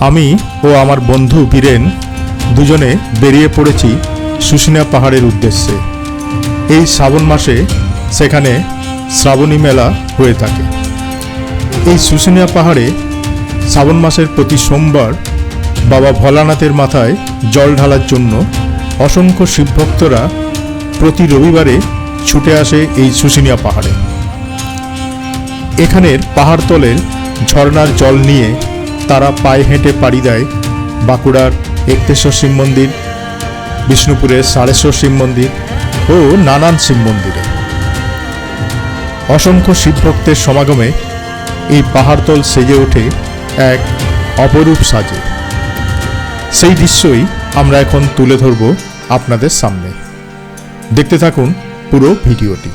আমি ও আমার বন্ধু বীরেন দুজনে বেরিয়ে পড়েছি শুশুনিয়া পাহাড়ের উদ্দেশ্যে। এই শ্রাবণ মাসে সেখানে শ্রাবণী মেলা হয়ে থাকে। এই শুশুনিয়া পাহাড়ে শ্রাবণ মাসের প্রতি সোমবার বাবা ভোলানাথের মাথায় জল ঢালার জন্য অসংখ্য শিবভক্তরা প্রতি রবিবারে ছুটে আসে এই শুশুনিয়া পাহাড়ে। এখানের পাহাড়তলের ঝর্ণার জল নিয়ে তারা পায়ে হেঁটে পাড়ি দেয়। বাঁকুড়ার একতেশ্বর শিব মন্দির বিষ্ণুপুরের সাড়েশ্বর শিব মন্দির ও নানান শিব মন্দিরে। অসংখ্য শিবভক্তের সমাগমে এই পাহাড়তল সেজে ওঠে এক অপরূপ সাজে। সেই দৃশ্যই আমরা এখন তুলে ধরব আপনাদের সামনে। দেখতে থাকুন পুরো ভিডিওটি।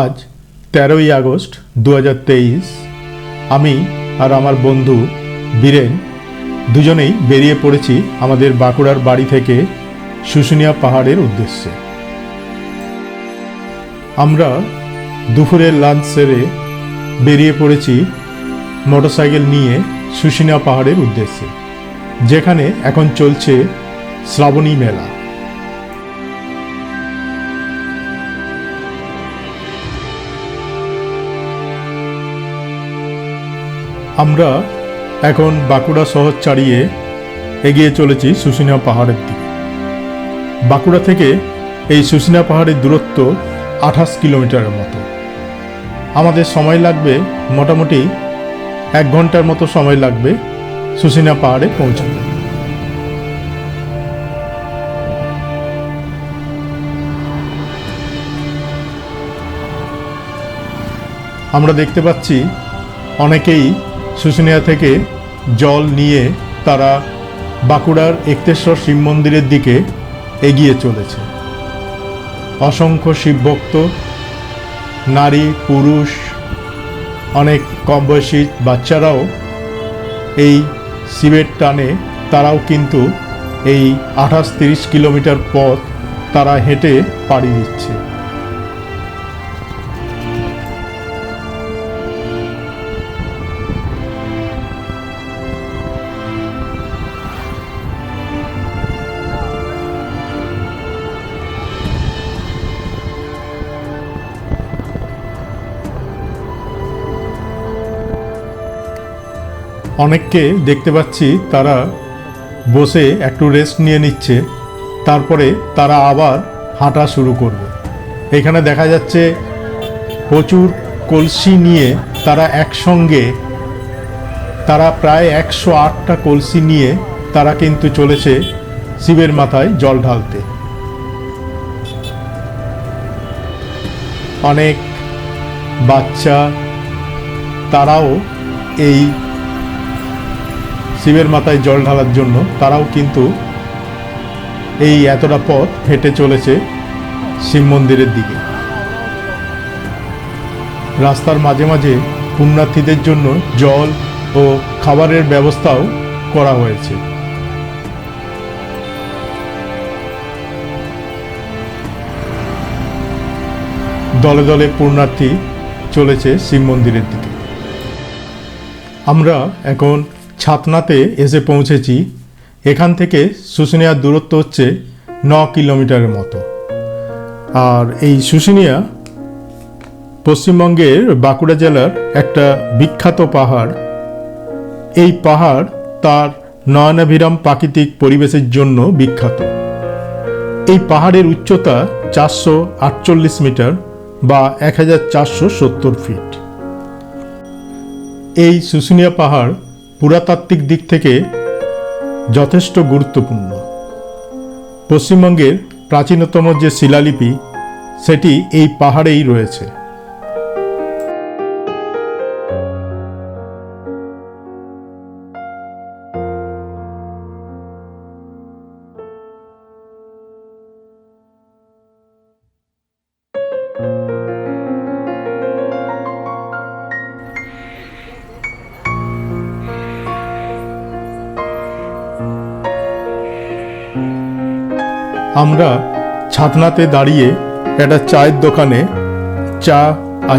আজ তেরোই আগস্ট দু হাজার তেইশ আমি আর আমার বন্ধু বীরেন দুজনেই বেরিয়ে পড়েছি আমাদের বাঁকুড়ার বাড়ি থেকে শুশুনিয়া পাহাড়ের উদ্দেশ্যে। আমরা দুপুরের লাঞ্চ সেরে বেরিয়ে পড়েছি মোটরসাইকেল নিয়ে শুশুনিয়া পাহাড়ের উদ্দেশ্যে, যেখানে এখন চলছে শ্রাবণী মেলা। আমরা এখন বাঁকুড়া শহর ছাড়িয়ে এগিয়ে চলেছি শুশুনিয়া পাহাড়ের দিকে। বাঁকুড়া থেকে এই শুশুনিয়া পাহাড়ের দূরত্ব আঠাশ কিলোমিটারের মতো। আমাদের সময় লাগবে মোটামুটি এক ঘণ্টার মতো সময় লাগবে শুশুনিয়া পাহাড়ে পৌঁছাতে। আমরা দেখতে পাচ্ছি অনেকেই শুশুনিয়া থেকে জল নিয়ে তারা বাঁকুড়ার একতেশ্বর শিব মন্দিরের দিকে এগিয়ে চলেছে। অসংখ্য শিবভক্ত, নারী, পুরুষ, অনেক কম বয়সী বাচ্চারাও এই শিবের টানে, তারাও কিন্তু এই আঠাশ তিরিশ কিলোমিটার পথ তারা হেঁটে পাড়ি দিচ্ছে। অনেককে দেখতে পাচ্ছি তারা বসে একটু রেস্ট নিয়ে নিচ্ছে, তারপরে তারা আবার হাঁটা শুরু করবে। এখানে দেখা যাচ্ছে প্রচুর কলসি নিয়ে তারা একসঙ্গে, তারা প্রায় একশো আটটা কলসি নিয়ে তারা কিন্তু চলেছে শিবের মাথায় জল ঢালতে। অনেক বাচ্চা, তারাও এই শিবের মাথায় জল ঢালার জন্য তারাও কিন্তু এই এতটা পথ হেঁটে চলেছে শিব মন্দিরের দিকে। রাস্তার মাঝে মাঝে পুণ্যার্থীদের জন্য জল ও খাবারের ব্যবস্থাও করা হয়েছে। দলে দলে পুণ্যার্থী চলেছে শিব মন্দিরের দিকে। আমরা এখন ছাতনাতে এসে পৌঁছেছি, এখান থেকে শুশুনিয়ার দূরত্ব হচ্ছে ন কিলোমিটারের মতো। আর এই শুশুনিয়া পশ্চিমবঙ্গের বাঁকুড়া জেলার একটা বিখ্যাত পাহাড়। এই পাহাড় তার নয়নাভিরাম প্রাকৃতিক পরিবেশের জন্য বিখ্যাত। এই পাহাড়ের উচ্চতা চারশো আটচল্লিশ মিটার বা এক হাজার চারশো সত্তর ফিট। এই শুশুনিয়া পাহাড় পুরাতাত্ত্বিক দিক থেকে যথেষ্ট গুরুত্বপূর্ণ। পশ্চিমবঙ্গের প্রাচীনতম যে শিলালিপি সেটি এই পাহাড়েই রয়েছে। আমরা ছাতনাতে দাঁড়িয়ে একটা চায়ের দোকানে চা আর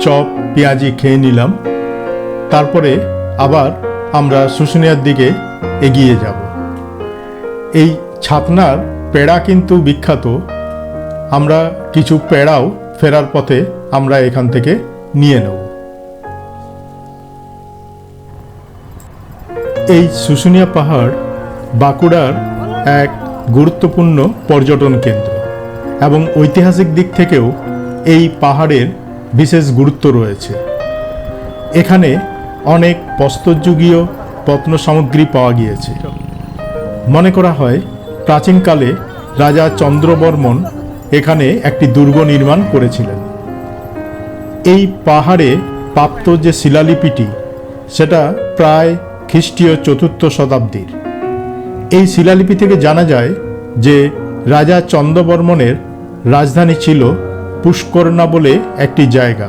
চপ, পেঁয়াজি খেয়ে নিলাম। তারপরে আবার আমরা শুশুনিয়ার দিকে এগিয়ে যাব। এই ছাতনার পেড়া কিন্তু বিখ্যাত। আমরা কিছু পেড়াও ফেরার পথে আমরা এখান থেকে নিয়ে নেব। এই শুশুনিয়া পাহাড় বাঁকুড়ার এক গুরুত্বপূর্ণ পর্যটন কেন্দ্র এবং ঐতিহাসিক দিক থেকেও এই পাহাড়ের বিশেষ গুরুত্ব রয়েছে। এখানে অনেক প্রস্তরযুগীয় প্রত্ন সামগ্রী পাওয়া গিয়েছে। মনে করা হয় প্রাচীনকালে রাজা চন্দ্রবর্মন এখানে একটি দুর্গ নির্মাণ করেছিলেন। এই পাহাড়ে প্রাপ্ত যে শিলালিপিটি, সেটা প্রায় খ্রিস্টীয় চতুর্থ শতাব্দীর। এই শিলালিপি থেকে জানা যায় যে রাজা চন্দ্রবর্মনের রাজধানী ছিল পুষ্করণা বলে একটি জায়গা,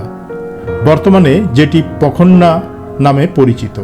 বর্তমানে যেটি পখন্না নামে পরিচিত।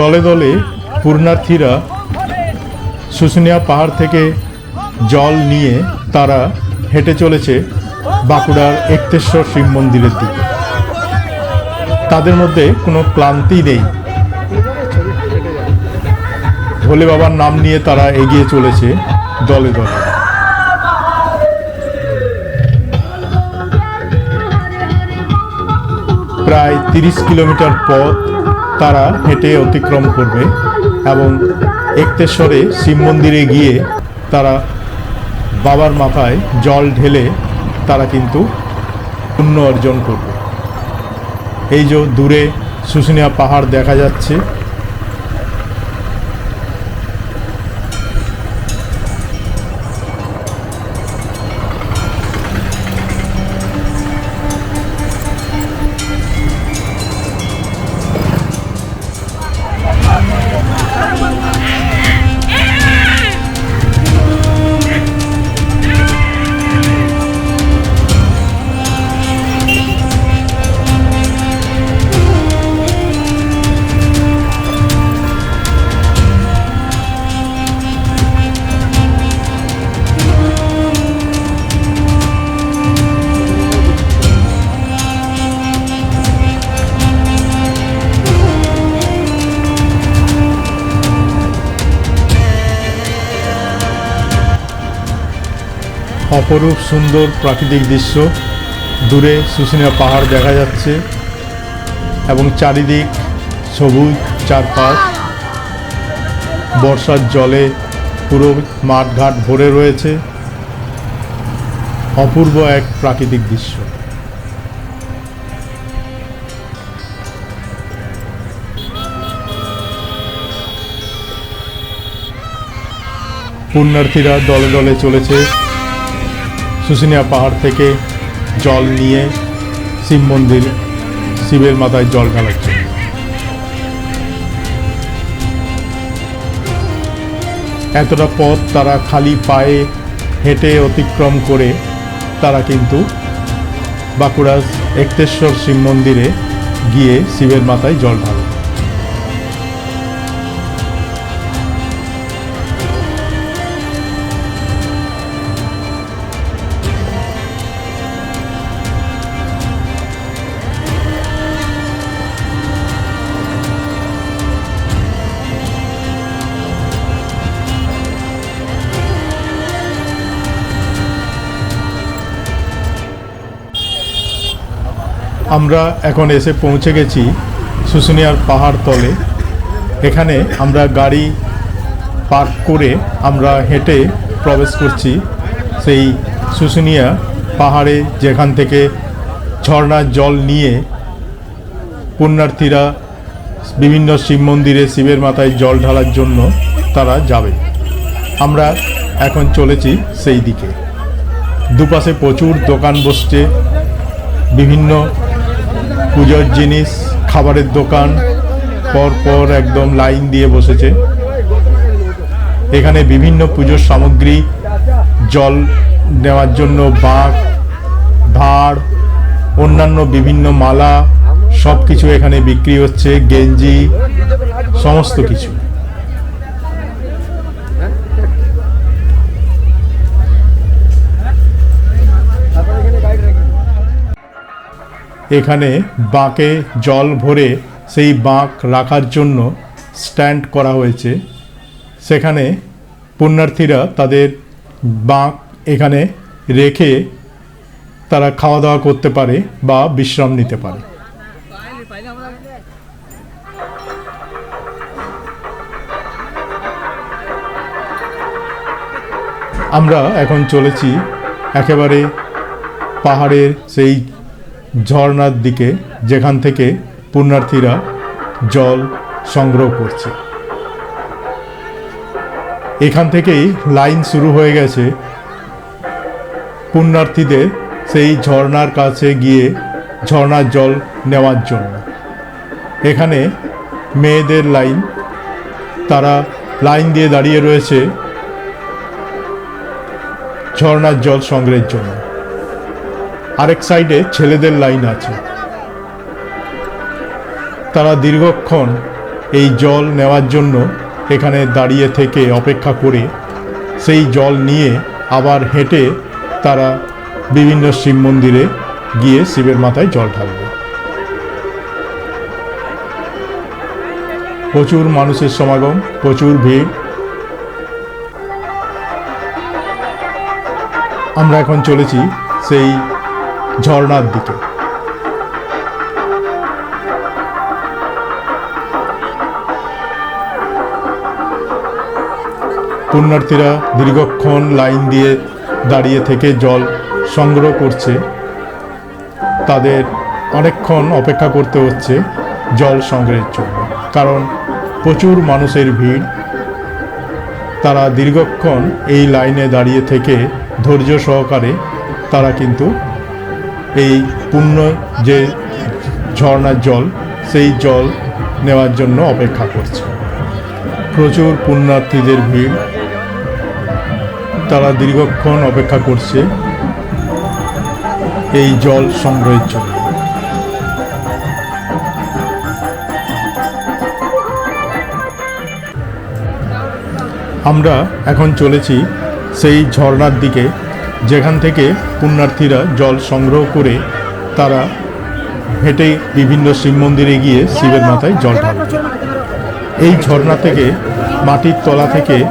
দলে দলে পূর্ণার্থীরা শুশুনিয়া পাহাড় থেকে জল নিয়ে তারা হেঁটে চলেছে বাঁকুড়ার একতেশ্বর শিব মন্দিরের দিকে। তাদের মধ্যে কোনো ক্লান্তি নেই। ভোলে বাবার নাম নিয়ে তারা এগিয়ে চলেছে দলে দলে। প্রায় তিরিশ কিলোমিটার পথ তারা হেঁটে অতিক্রম করবে এবং একতেশ্বরে শিব মন্দিরে গিয়ে তারা বাবার মাথায় জল ঢেলে তারা কিন্তু পুণ্য অর্জন করবে। এই যে দূরে শুশুনিয়া পাহাড় দেখা যাচ্ছে অপরূপ সুন্দর প্রাকৃতিক দৃশ্য। দূরে শুশুনিয়া পাহাড় দেখা যাচ্ছে এবং চারিদিক সবুজ চারপাশ। বর্ষার জলে পুরো মাঠঘাট ভরে রয়েছে। অপূর্ব এক প্রাকৃতিক দৃশ্য। পুণ্যার্থীরা দলে দলে চলেছে। শুশুনিয়া পাহাড় থেকে জল নিয়ে শিব মন্দির, শিবের মাথায় জল জন্য এতটা পথ তারা খালি পায়ে হেঁটে অতিক্রম করে, তারা কিন্তু বাঁকুড়ার একতেশ্বর শিব মন্দিরে গিয়ে শিবের মাথায় জল ঢালে আমরা এখন এসে পৌঁছে গেছি শুশুনিয়ার পাহাড় তলে। এখানে আমরা গাড়ি পার্ক করে আমরা হেঁটে প্রবেশ করছি। সেই শুশুনিয়া পাহাড়ে যেখান থেকে ঝর্ণার জল নিয়ে পুণ্যার্থীরা বিভিন্ন শিব মন্দিরে শিবের মাথায় জল ঢালার জন্য তারা যাবে। আমরা এখন চলেছি সেই দিকে। দুপাশে প্রচুর দোকান বসছে। বিভিন্ন পুজোর জিনিস, খাবারের দোকান, পর পর একদম লাইন দিয়ে বসেছে। এখানে বিভিন্ন পুজোর সামগ্রী, জল নেওয়ার জন্য বাঘ ভাড়, অন্যান্য বিভিন্ন মালা সব কিছু এখানে বিক্রি হচ্ছে, গেঞ্জি, সমস্ত কিছু। এখানে বাঁকে জল ভরে সেই বাঁক রাখার জন্য স্ট্যান্ড করা হয়েছে। সেখানে পুণ্যার্থীরা তাদের বাঁক এখানে রেখে তারা খাওয়া দাওয়া করতে পারে বা বিশ্রাম নিতে পারে। আমরা এখন চলেছি একেবারে পাহাড়ের সেই ঝর্ণার দিকে, যেখান থেকে পুণ্যার্থীরা জল সংগ্রহ করছে। এখান থেকেই লাইন শুরু হয়ে গেছে। পুণ্যার্থীদের সেই ঝর্ণার কাছে গিয়ে ঝর্ণার জল নেওয়ার জন্য। এখানে মেয়েদের লাইন, তারা লাইন দিয়ে দাঁড়িয়ে রয়েছে ঝর্ণার জল সংগ্রহের জন্য। আরেক সাইডে ছেলেদের লাইন আছে। তারা দীর্ঘক্ষণ এই জল নেওয়ার জন্য এখানে দাঁড়িয়ে থেকে অপেক্ষা করে, সেই জল নিয়ে আবার হেঁটে তারা বিভিন্ন শিব মন্দিরে গিয়ে শিবের মাথায় জল ঢালবে। প্রচুর মানুষের সমাগম, প্রচুর ভিড়। আমরা এখন চলেছি সেই ঝর্ণার দিকে। পুণ্যার্থীরা দীর্ঘক্ষণ লাইন দিয়ে দাঁড়িয়ে থেকে জল সংগ্রহ করছে। তাদের অনেকক্ষণ অপেক্ষা করতে হচ্ছে জল সংগ্রহের জন্য, কারণ প্রচুর মানুষের ভিড়। তারা দীর্ঘক্ষণ এই লাইনে দাঁড়িয়ে থেকে ধৈর্য সহকারে তারা কিন্তু এই পূর্ণ যে ঝর্ণার জল, সেই জল নেওয়ার জন্য অপেক্ষা করছে। প্রচুর পুণ্যার্থীদের ভিড়। তারা দীর্ঘক্ষণ অপেক্ষা করছে এই জল সংগ্রহের জন্য। আমরা এখন চলেছি সেই ঝর্ণার দিকে। যেখান থেকে পুণ্যার্থীরা জল সংগ্রহ করে তারা হেঁটে বিভিন্ন শিব মন্দিরে গিয়ে শিবের মাথায় জল ঢালবে এই ঝর্ণা থেকে মাটির তলা থেকে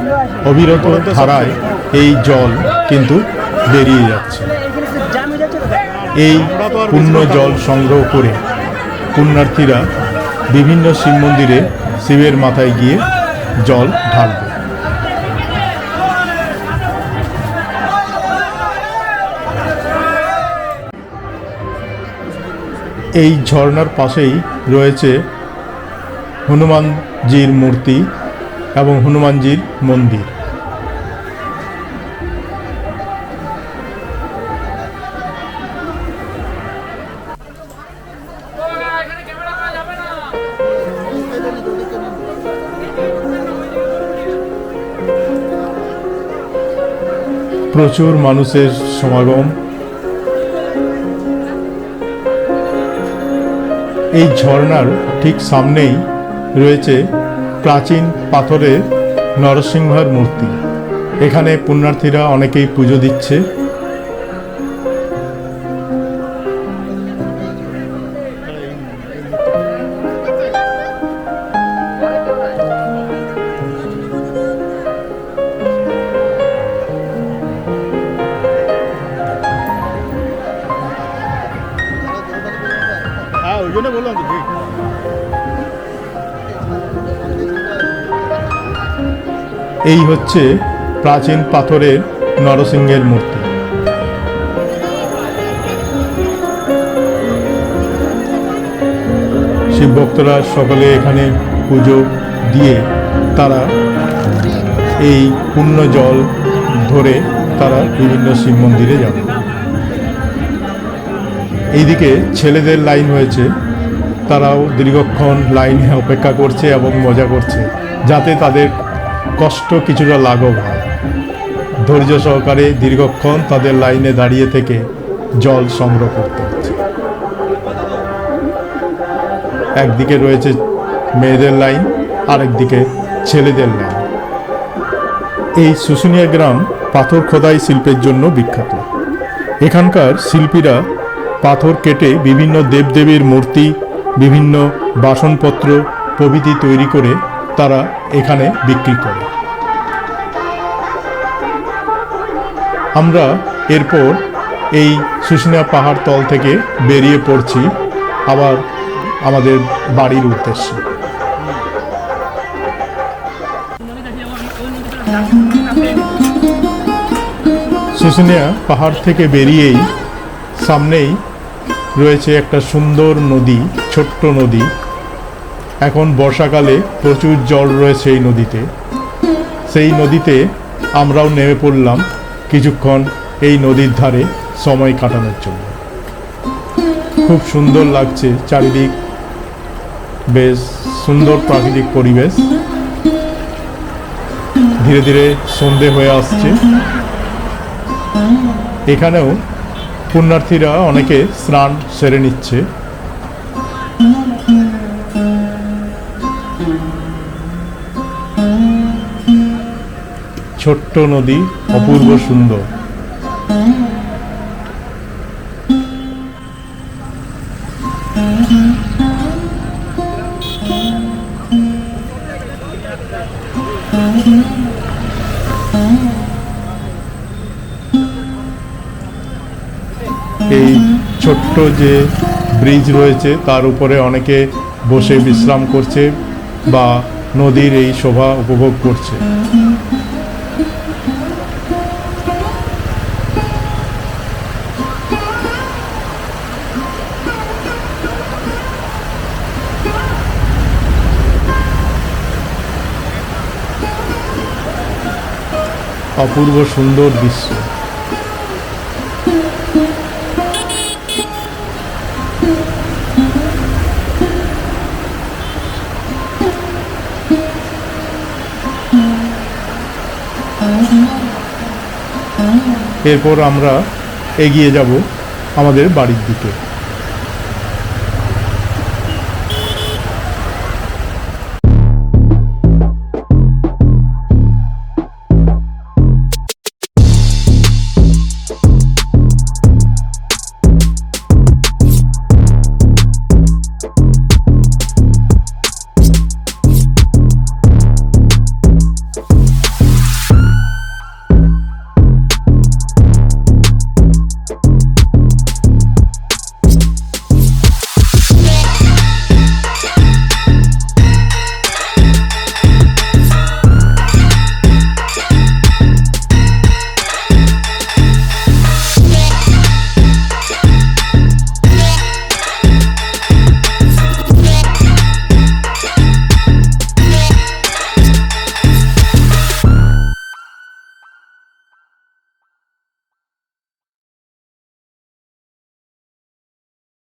অবিরত ধারায় এই জল কিন্তু বেরিয়ে যাচ্ছে। এই পুণ্য জল সংগ্রহ করে পুণ্যার্থীরা বিভিন্ন শিব মন্দিরে শিবের মাথায় গিয়ে জল ঢালবে। এই ঝর্ণার পাশেই রয়েছে হনুমানজির মূর্তি এবং হনুমানজির মন্দির। প্রচুর মানুষের সমাগম। এই ঝর্ণার ঠিক সামনেই রয়েছে প্রাচীন পাথরের নরসিংহের মূর্তি। এখানে পুণ্যার্থীরা অনেকেই পুজো দিচ্ছে। জন্য বললাম তো ঠিক এই হচ্ছে প্রাচীন পাথরের নরসিংহের মূর্তি। শিব ভক্তরা সকলে এখানে পুজো দিয়ে তারা এই পুণ্য জল ধরে তারা বিভিন্ন শিব মন্দিরে যাবে। এইদিকে ছেলেদের লাইন হয়েছে। তারাও দীর্ঘক্ষণ লাইনে অপেক্ষা করছে এবং মজা করছে, যাতে তাদের কষ্ট কিছুটা লাঘব হয়। ধৈর্য সহকারে দীর্ঘক্ষণ তাদের লাইনে দাঁড়িয়ে থেকে জল সংগ্রহ করতে হচ্ছে। একদিকে রয়েছে মেয়েদের লাইন, আরেকদিকে ছেলেদের লাইন। এই শুশুনিয়া গ্রাম পাথর খোদাই শিল্পের জন্য বিখ্যাত। এখানকার শিল্পীরা পাথর কেটে বিভিন্ন দেবদেবীর মূর্তি বিভিন্ন বাসনপত্র, প্রভৃতি তৈরি করে তারা এখানে বিক্রি করে। আমরা এরপর এই শুশুনিয়া পাহাড় তল থেকে বেরিয়ে পড়ছি আবার আমাদের বাড়ির উদ্দেশ্যে। শুশুনিয়া পাহাড় থেকে বেরিয়েই সামনেই রয়েছে একটা সুন্দর নদী, ছোট্ট নদী। এখন বর্ষাকালে প্রচুর জল রয়েছে এই নদীতে। সেই নদীতে আমরাও নেমে পড়লাম কিছুক্ষণ এই নদীর ধারে সময় কাটানোর জন্য। খুব সুন্দর লাগছে চারিদিক। বেশ সুন্দর প্রাকৃতিক পরিবেশ। ধীরে ধীরে সন্ধে হয়ে আসছে। এখানেও পুণ্যার্থীরা অনেকে স্নান সেরে নিচ্ছে। ছোট্ট নদী অপূর্ব সুন্দর। ছোট্ট যে ব্রিজ রয়েছে, তার উপরে অনেকে বসে বিশ্রাম করছে বা নদীর এই শোভা উপভোগ করছে। অপূর্ব সুন্দর দৃশ্য। এরপর আমরা এগিয়ে যাব আমাদের বাড়ির দিকে।